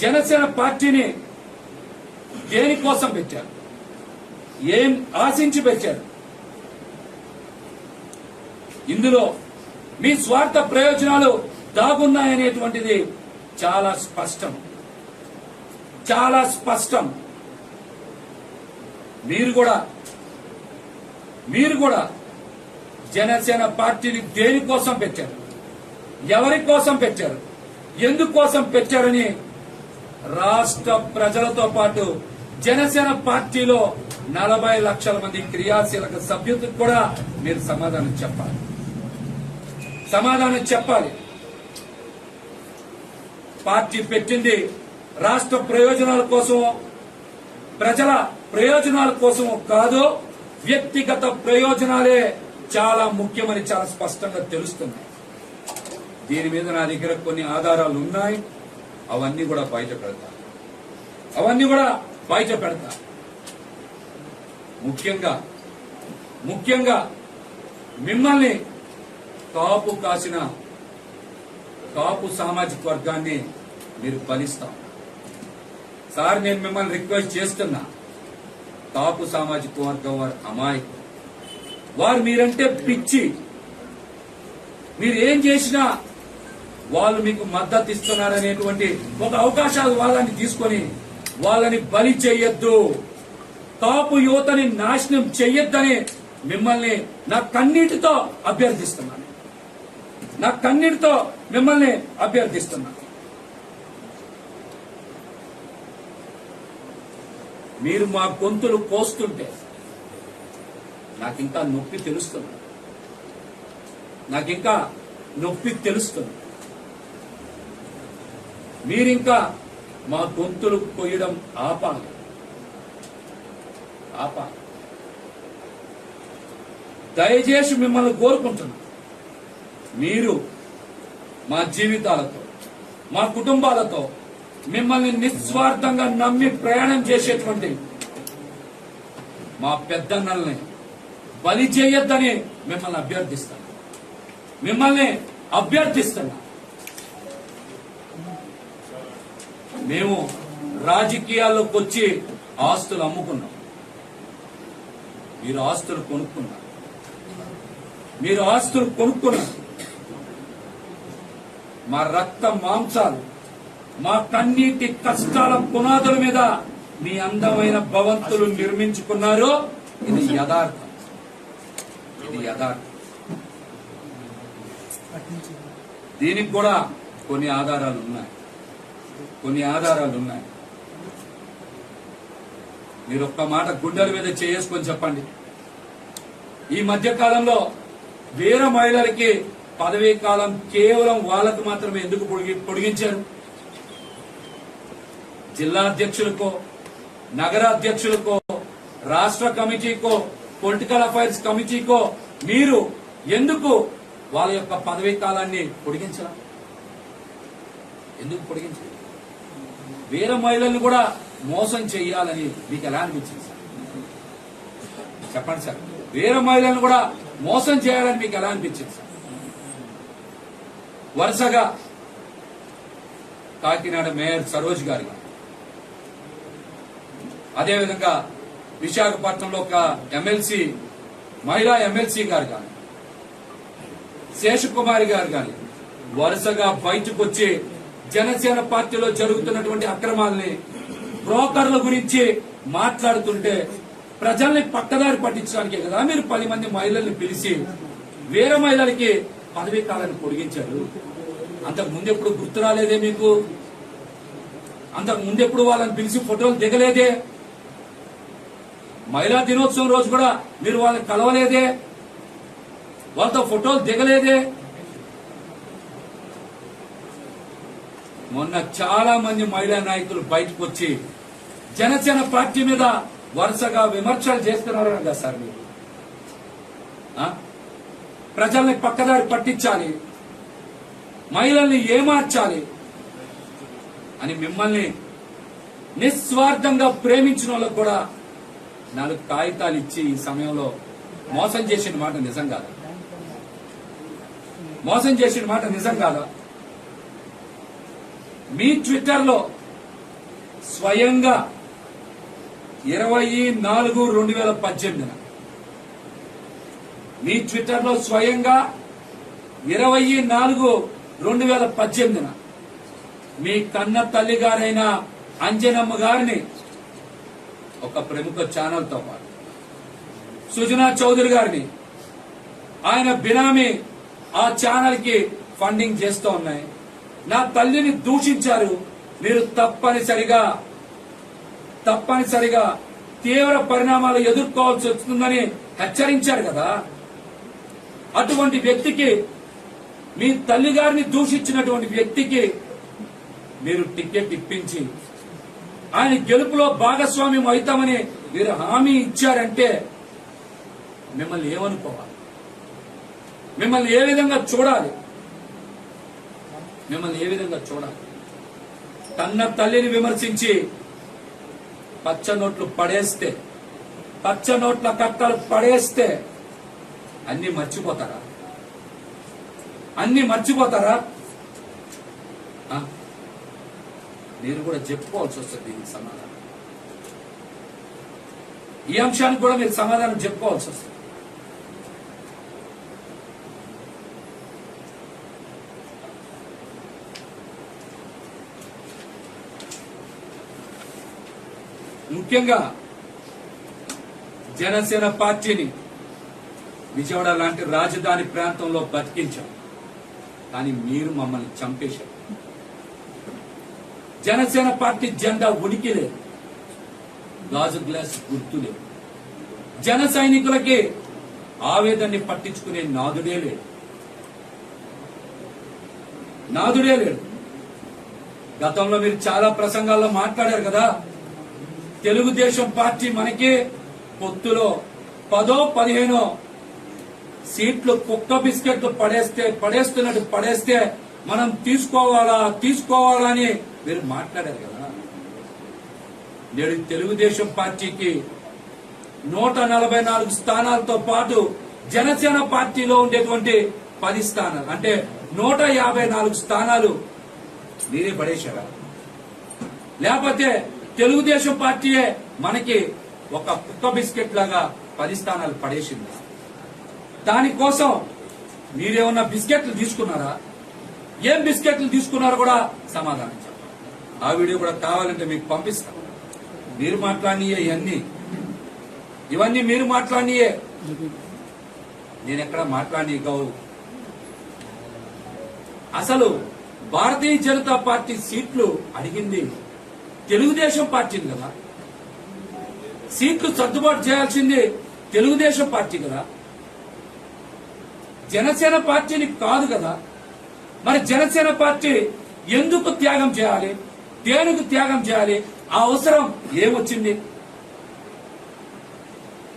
జనసేన పార్టీని దేనికోసం పెట్టారు? ఏం ఆశించి పెట్టారు? ఇందులో మీ స్వార్థ ప్రయోజనాలు దాగున్నాయనేటువంటిది చాలా స్పష్టం. చాలా స్పష్టం. మీరు కూడా మీరు కూడా జనసేన పార్టీని దేనికోసం పెట్టారు? ఎవరి కోసం పెట్టారు? ఎందుకోసం పెట్టారని రాష్ట్ర ప్రజలతో పాటు జనసేన పార్టీలో నలభై లక్షల మంది క్రియాశీలక సభ్యులకు కూడా మీరు సమాధానం చెప్పాలి. సమాధానం చెప్పాలి. పార్టీ పెట్టింది రాష్ట్ర ప్రయోజనాల కోసం ప్రజల ప్రయోజనాల కోసం కాదు వ్యక్తిగత ప్రయోజనాలే చాలా ముఖ్యమని చాలా స్పష్టంగా తెలుస్తుంది. దీని మీద నా దగ్గర కొన్ని ఆధారాలు ఉన్నాయి అవన్నీ కూడా బయట పెడతా. అవన్నీ కూడా బయట పెడతా. ముఖ్యంగా ముఖ్యంగా మిమ్మల్ని కాపు కాసిన కాపు సామాజిక వర్గాన్ని మీరు బలిస్తాం. సార్ నేను మిమ్మల్ని రిక్వెస్ట్ చేస్తున్నా. కాపు సామాజిక వర్గం వారు అమాయకు వారు మీరంటే పిచ్చి. మీరు ఏం చేసినా వాళ్ళు మీకు మద్దతు ఇస్తున్నారనేటువంటి ఒక అవకాశాలు వాళ్ళని తీసుకొని వాళ్ళని బలి చేయొద్దు. కాపు యువతని నాశనం చెయ్యొద్దని మిమ్మల్ని నా కన్నీటితో అభ్యర్థిస్తున్నాను. నా కన్నీటితో మిమ్మల్ని అభ్యర్థిస్తున్నాను. మీరు మా గొంతులు కోస్తుంటే నాకింకా నొప్పి తెలుస్తుంది. నాకింకా నొప్పి తెలుస్తుంది. మీరింకా మా గొంతులు కొయ్యడం ఆపాలి. ఆపాలి. దయచేసి మిమ్మల్ని కోరుకుంటున్నా. మీరు మా జీవితాలతో మా కుటుంబాలతో మిమ్మల్ని నిస్వార్థంగా నమ్మి ప్రయాణం చేసేటువంటి మా పెద్దన్నల్ని బలి చేయొద్దని మిమ్మల్ని అభ్యర్థిస్తాను మిమ్మల్ని అభ్యర్థిస్తున్నా. మేము రాజకీయాల్లోకి వచ్చి ఆస్తులు అమ్ముకున్నాం. మీరు ఆస్తులు కొనుక్కున్నారు. మీరు ఆస్తులు కొనుక్కున్నారు. మా రక్త మాంసాలు మా కన్నీటి కష్టాల పునాదుల మీద మీ అందమైన భవంతులు నిర్మించుకున్నారు ఇది యథార్థం. ఇది యథార్థం. దీనికి కూడా కొన్ని ఆధారాలు ఉన్నాయి. కొన్ని ఆధారాలు ఉన్నాయి. మీరు ఒక్క మాట గుండెల మీద చేసుకొని చెప్పండి. ఈ మధ్య కాలంలో వీర మహిళలకి పదవీ కాలం కేవలం వాళ్ళకు మాత్రమే ఎందుకు పొడిగి- పొడిగించారు? జిల్లా అధ్యక్షులకో నగరాధ్యక్షులకో రాష్ట్ర కమిటీకో పొలిటికల్ అఫైర్స్ కమిటీకో మీరు ఎందుకు వాళ్ళ యొక్క పదవీ కాలాన్ని పొడిగించారు ఎందుకు పొడిగించారు వీర మహిళల్ని కూడా మోసం చేయాలని మీకు ఎలా అనిపించింది సార్? చెప్పండి సార్. వీర మహిళలను కూడా మోసం చేయాలని మీకు ఎలా అనిపించింది సార్? వరుసగా కాకినాడ మేయర్ సరోజ్ గారు కానీ, అదేవిధంగా విశాఖపట్నంలో ఒక ఎమ్మెల్సీ మహిళా ఎమ్మెల్సీ గారు కానీ శేషకుమారి గారు కానీ వరుసగా బయటకు వచ్చి జనసేన పార్టీలో జరుగుతున్నటువంటి అక్రమాలని బ్రోకర్ల గురించి మాట్లాడుతుంటే ప్రజల్ని పక్కదారి పట్టించడానికే కదా మీరు పది మంది మహిళల్ని పిలిచి వేరే మహిళలకి పదవీ కాలాన్ని పొడిగించారు? అంతకు ముందెప్పుడు గుర్తు రాలేదే మీకు? అంతకు ముందెప్పుడు వాళ్ళని పిలిచి ఫోటోలు దిగలేదే? మహిళా దినోత్సవం రోజు కూడా మీరు వాళ్ళని కలవలేదే? వాళ్ళతో ఫోటోలు దిగలేదే? మొన్న చాలా మంది మహిళా నాయకులు బయటకు వచ్చి జనసేన పార్టీ మీద వరుసగా విమర్శలు చేస్తున్నారు కదా సార్ మీరు? ప్రజల్ని పక్కదారి పట్టించాలి. మహిళల్ని ఏమార్చాలి అని మిమ్మల్ని నిస్వార్థంగా ప్రేమించిన వాళ్ళకు కూడా నాలుగు కాగితాలు ఇచ్చి ఈ సమయంలో మోసం చేసిన మాట నిజం కాదా? మోసం చేసిన మాట నిజం కాదా? మీ ట్విట్టర్లో స్వయంగా ఇరవై నాలుగు రెండు వేల పద్దెనిమిదిన. మీ ట్విట్టర్లో స్వయంగా ఇరవై నాలుగు రెండు వేల పద్దెనిమిదిన. మీ కన్న తల్లి గారైన అంజనమ్మ గారిని ఒక ప్రముఖ ఛానల్తో పాటు సుజనా చౌదరి గారిని ఆయన బినామీ ఆ ఛానల్కి ఫండింగ్ చేస్తూ ఉన్నాయి. నా తల్లిని దూషించారు. మీరు తప్పనిసరిగా తప్పనిసరిగా తీవ్ర పరిణామాలు ఎదుర్కోవాల్సి వస్తుందని హెచ్చరించారు కదా. అటువంటి వ్యక్తికి మీ తల్లి గారిని దూషించినటువంటి వ్యక్తికి మీరు టికెట్ ఇప్పించి ఆయన గెలుపులో భాగస్వామ్యం అవుతామని మీరు హామీ ఇచ్చారంటే మిమ్మల్ని ఏమనుకోవాలి? మిమ్మల్ని ఏ విధంగా చూడాలి? మిమ్మల్ని ఏ విధంగా చూడాలి? తన్న తల్లిని విమర్శించి పచ్చ నోట్లు పడేస్తే పచ్చ నోట్ల కట్టలు పడేస్తే అన్ని మర్చిపోతారా? అన్ని మర్చిపోతారా? ఆ? మీరు కూడా చెప్పుకోవాల్సి వస్తుంది దీనికి సమాధానం. ఈ అంశానికి కూడా మీరు సమాధానం చెప్పుకోవాల్సి వస్తుంది. ముఖ్యంగా జనసేన పార్టీని విజయవాడ లాంటి రాజధాని ప్రాంతంలో బతికించాం. కానీ మీరు మమ్మల్ని చంపేశారు. జనసేన పార్టీ జెండా ఉనికి లేదు. గాజు గ్లాస్ గుర్తు లేదు. జన సైనికులకి ఆవేదన్ని పట్టించుకునే నాదుడే లేడు. నాదుడే లేడు. గతంలో మీరు చాలా ప్రసంగాల్లో మాట్లాడారు కదా తెలుగుదేశం పార్టీ మనకి పొత్తులో పదో పదిహేనో సీట్లు కుక్క బిస్కెట్లు పడేస్తే పడేస్తున్నట్టు పడేస్తే మనం తీసుకోవాలా తీసుకోవాలా అని మీరు మాట్లాడారు కదా. నేడు తెలుగుదేశం పార్టీకి నూట నలభై నాలుగు స్థానాలతో పాటు జనసేన పార్టీలో ఉండేటువంటి పది స్థానాలు. అంటే నూట యాభై నాలుగు స్థానాలు మీరే పడేశారా? లేకపోతే తెలుగుదేశం పార్టీయే మనకి ఒక కుక్క బిస్కెట్ లాగా పది స్థానాలు పడేసింది. దానికోసం మీరేమన్నా బిస్కెట్లు తీసుకున్నారా? ఏం బిస్కెట్లు తీసుకున్నారో కూడా సమాధానం చెప్పండి. ఆ వీడియో కూడా కావాలంటే మీకు పంపిస్తాం. మీరు మాట్లాడినయే ఇవన్నీ. ఇవన్నీ మీరు మాట్లాడినయే. నేను ఎక్కడ మాట్లాడి గౌరవ్ అసలు భారతీయ జనతా పార్టీ సీట్లు అడిగింది తెలుగుదేశం పార్టీని కదా. సీట్లు సర్దుబాటు చేయాల్సింది తెలుగుదేశం పార్టీ కదా. జనసేన పార్టీని కాదు కదా. మరి జనసేన పార్టీ ఎందుకు త్యాగం చేయాలి? దేనికి త్యాగం చేయాలి? ఆ అవసరం ఏమొచ్చింది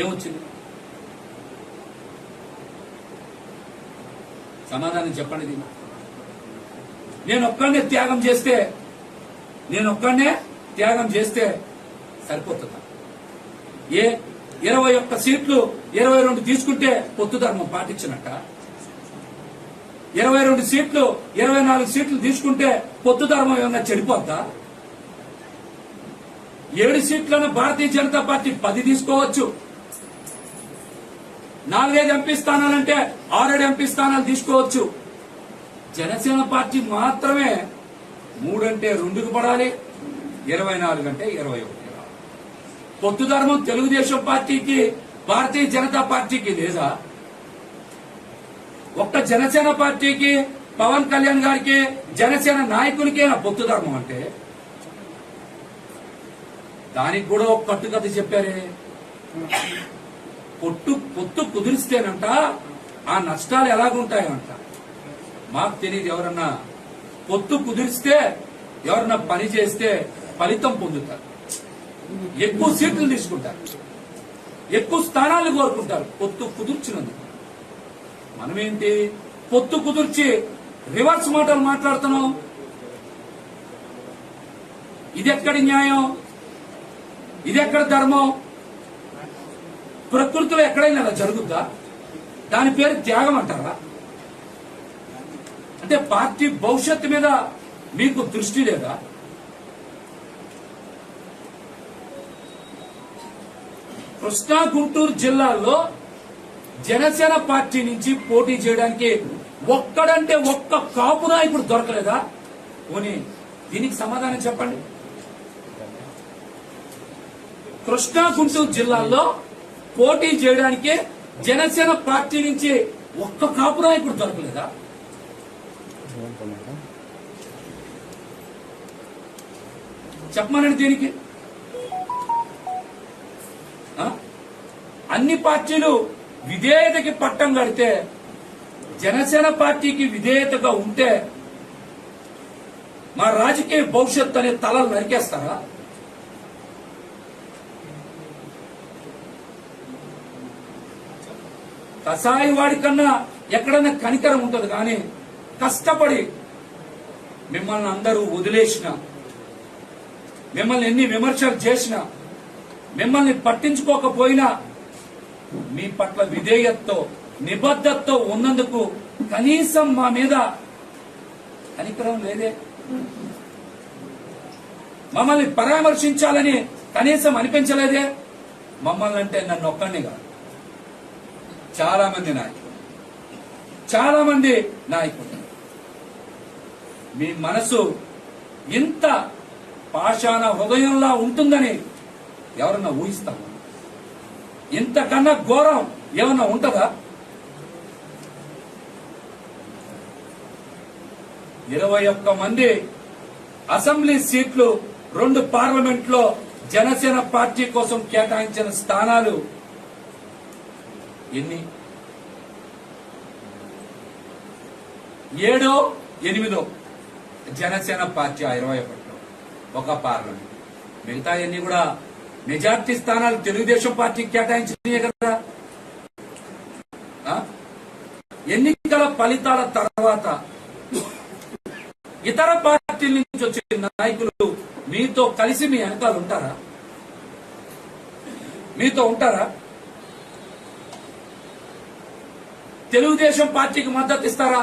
ఏమొచ్చింది సమాధానం చెప్పండి నేను ఒక్కడనే త్యాగం చేస్తే నేను ఒక్కడనే త్యాగం చేస్తే సరిపోతుందా? ఏ ఇరవై ఒక్క సీట్లు ఇరవై రెండు తీసుకుంటే పొత్తు ధర్మం పాటించినట్ట? ఇరవై రెండు సీట్లు ఇరవై నాలుగు సీట్లు తీసుకుంటే పొత్తు ధర్మం ఏమన్నా చెడిపోద్దా? ఏడు సీట్లను భారతీయ జనతా పార్టీ పది తీసుకోవచ్చు. నాలుగైదు ఎంపీ స్థానాలంటే ఆరేడు ఎంపీ స్థానాలు తీసుకోవచ్చు. జనసేన పార్టీ మాత్రమే మూడంటే రెండుకు పడాలి. ఇరవై నాలుగు అంటే ఇరవై ఒకటి. పొత్తు ధర్మం తెలుగుదేశం పార్టీకి భారతీయ జనతా పార్టీకి లేదా? ఒక్క జనసేన పార్టీకి పవన్ కళ్యాణ్ గారికి జనసేన నాయకులకే నా పొత్తు ధర్మం అంటే? దానికి కూడా ఒక కట్టుకథ చెప్పారే. పొట్టు పొత్తు కుదిరిస్తేనంట ఆ నష్టాలు ఎలాగుంటాయంట. మాకు తెలియదు ఎవరన్నా. పొత్తు కుదిరిస్తే ఎవరన్నా పని చేస్తే ఫలితం పొందుతారు. ఎక్కువ సీట్లు తీసుకుంటారు. ఎక్కువ స్థానాలు కోరుకుంటారు. పొత్తు కుదుర్చినందుకు. మనమేంటి? పొత్తు కుదుర్చి రివర్స్ మాటలు మాట్లాడుతున్నాం. ఇది ఎక్కడి న్యాయం? ఇది ఎక్కడ ధర్మం? ప్రకృతిలో ఎక్కడైనా అలా జరుగుద్దా? దాని పేరు త్యాగం అంటారా? అంటే పార్టీ భవిష్యత్తు మీద మీకు దృష్టి లేదా? కృష్ణా గుంటూరు జిల్లాల్లో జనసేన పార్టీ నుంచి పోటీ చేయడానికి ఒక్కడంటే ఒక్క కాపు నాయకుడు దొరకలేదా? పోనీ దీనికి సమాధానం చెప్పండి. కృష్ణా గుంటూరు జిల్లాల్లో పోటీ చేయడానికి జనసేన పార్టీ నుంచి ఒక్క కాపు నాయకుడు దొరకలేదా? చెప్పమనండి దీనికి. అన్ని పార్టీలు విధేయతకి పట్టం కడితే జనసేన పార్టీకి విధేయతగా ఉంటే మా రాజకీయ భవిష్యత్తు అనే తలలు నరికేస్తారా? కసాయి వాడి కన్నా ఎక్కడన్నా కనికరం ఉంటుంది కానీ కష్టపడి మిమ్మల్ని అందరూ వదిలేసిన మిమ్మల్ని ఎన్ని విమర్శలు చేసినా మిమ్మల్ని పట్టించుకోకపోయినా మీ పట్ల విధేయతతో నిబద్ధతతో ఉన్నందుకు కనీసం మా మీద కనికరం లేదే. మమ్మల్ని పరామర్శించాలని కనీసం అనిపించలేదే. మమ్మల్ని అంటే నన్ను ఒక్కడిని కాదు. చాలా మంది నాయకులు. చాలా మంది నాయకులు. మీ మనసు ఇంత పాషాణ హృదయంలా ఉంటుందని ఎవరన్నా ఊహిస్తాం. ఇంతకన్నా ఘోరం ఏమన్నా ఉంటుందా? ఇరవై ఒక్క మంది అసెంబ్లీ సీట్లు రెండు పార్లమెంట్లో జనసేన పార్టీ కోసం కేటాయించిన స్థానాలు ఎన్ని? ఏడో ఎనిమిదో జనసేన పార్టీ ఆ ఇరవై ఒకటిలో ఒక పార్లమెంట్. మిగతా ఎన్ని కూడా మెజార్టీ స్థానాలు తెలుగుదేశం పార్టీకి కేటాయించినాయి కదా. ఎన్నికల ఫలితాల తర్వాత ఇతర పార్టీల నుంచి వచ్చే నాయకులు మీతో కలిసి మీ వెనకాల ఉంటారా? మీతో ఉంటారా? తెలుగుదేశం పార్టీకి మద్దతు ఇస్తారా?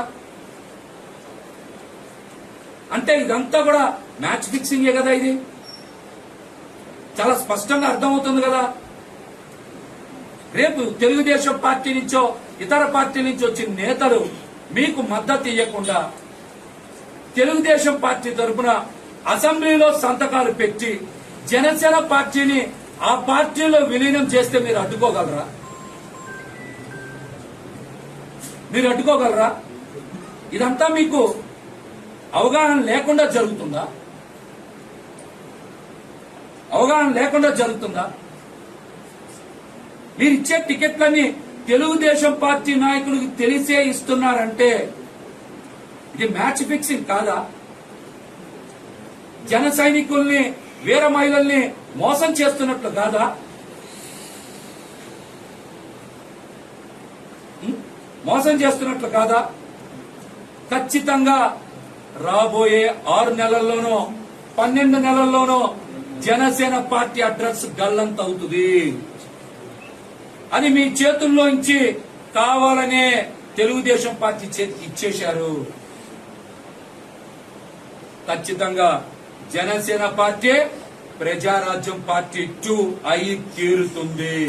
అంటే ఇదంతా కూడా మ్యాచ్ ఫిక్సింగే కదా ఇది. చాలా స్పష్టంగా అర్థమవుతుంది కదా? రేపు తెలుగుదేశం పార్టీ నుంచో ఇతర పార్టీ నుంచి వచ్చిన నేతలు మీకు మద్దతు ఇవ్వకుండా తెలుగుదేశం పార్టీ తరఫున అసెంబ్లీలో సంతకాలు పెట్టి జనసేన పార్టీని ఆ పార్టీలో విలీనం చేస్తే మీరు అడ్డుకోగలరా? మీరు అడ్డుకోగలరా? ఇదంతా మీకు అవగాహన లేకుండా జరుగుతుందా? అవగాహన లేకుండా జరుగుతుందా? మీరు ఇచ్చే టికెట్లని తెలుగుదేశం పార్టీ నాయకులకు తెలిసే ఇస్తున్నారంటే ఇది మ్యాచ్ ఫిక్సింగ్ కాదా? జన సైనికుల్ని వీర మహిళల్ని మోసం చేస్తున్నట్లు కాదా? మోసం చేస్తున్నట్లు కాదా? ఖచ్చితంగా రాబోయే ఆరు నెలల్లోనో పన్నెండు నెలల్లోనో జనసేన పార్టీ అడ్రస్ గల్లంత అవుతుంది అని మీ చేతుల్లోంచి కావాలనే తెలుగుదేశం పార్టీ చేతికి ఇచ్చేశారు. ఖచ్చితంగా Janasena party Prajarajyam party two అయి తీరుతుంది.